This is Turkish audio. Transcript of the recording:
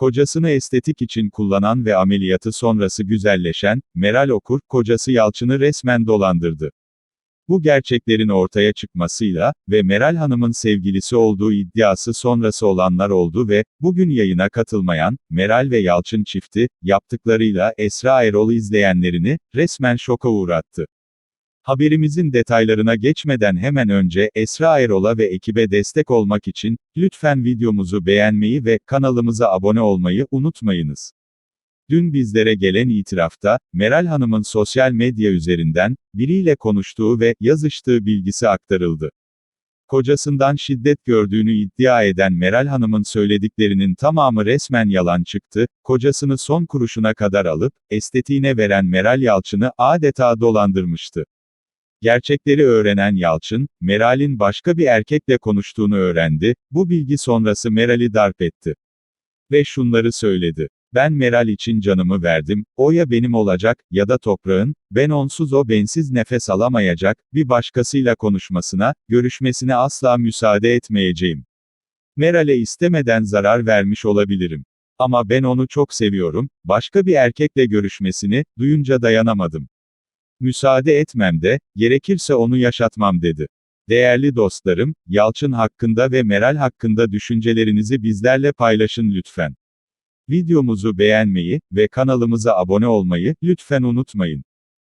Kocasını estetik için kullanan ve ameliyatı sonrası güzelleşen, Meral Okur, kocası Yalçın'ı resmen dolandırdı. Bu gerçeklerin ortaya çıkmasıyla ve Meral Hanım'ın sevgilisi olduğu iddiası sonrası olanlar oldu ve, bugün yayına katılmayan, Meral ve Yalçın çifti, yaptıklarıyla Esra Erol izleyenlerini, resmen şoka uğrattı. Haberimizin detaylarına geçmeden hemen önce, Esra Erol'a ve ekibe destek olmak için, lütfen videomuzu beğenmeyi ve kanalımıza abone olmayı unutmayınız. Dün bizlere gelen itirafta, Meral Hanım'ın sosyal medya üzerinden, biriyle konuştuğu ve yazıştığı bilgisi aktarıldı. Kocasından şiddet gördüğünü iddia eden Meral Hanım'ın söylediklerinin tamamı resmen yalan çıktı, kocasını son kuruşuna kadar alıp, estetiğine veren Meral Yalçın'ı adeta dolandırmıştı. Gerçekleri öğrenen Yalçın, Meral'in başka bir erkekle konuştuğunu öğrendi, bu bilgi sonrası Meral'i darp etti. Ve şunları söyledi. Ben Meral için canımı verdim, o ya benim olacak, ya da toprağın, ben onsuz o bensiz nefes alamayacak, bir başkasıyla konuşmasına, görüşmesine asla müsaade etmeyeceğim. Meral'e istemeden zarar vermiş olabilirim. Ama ben onu çok seviyorum, başka bir erkekle görüşmesini, duyunca dayanamadım. Müsaade etmem de, gerekirse onu yaşatmam dedi. Değerli dostlarım, Yalçın hakkında ve Meral hakkında düşüncelerinizi bizlerle paylaşın lütfen. Videomuzu beğenmeyi ve kanalımıza abone olmayı lütfen unutmayın.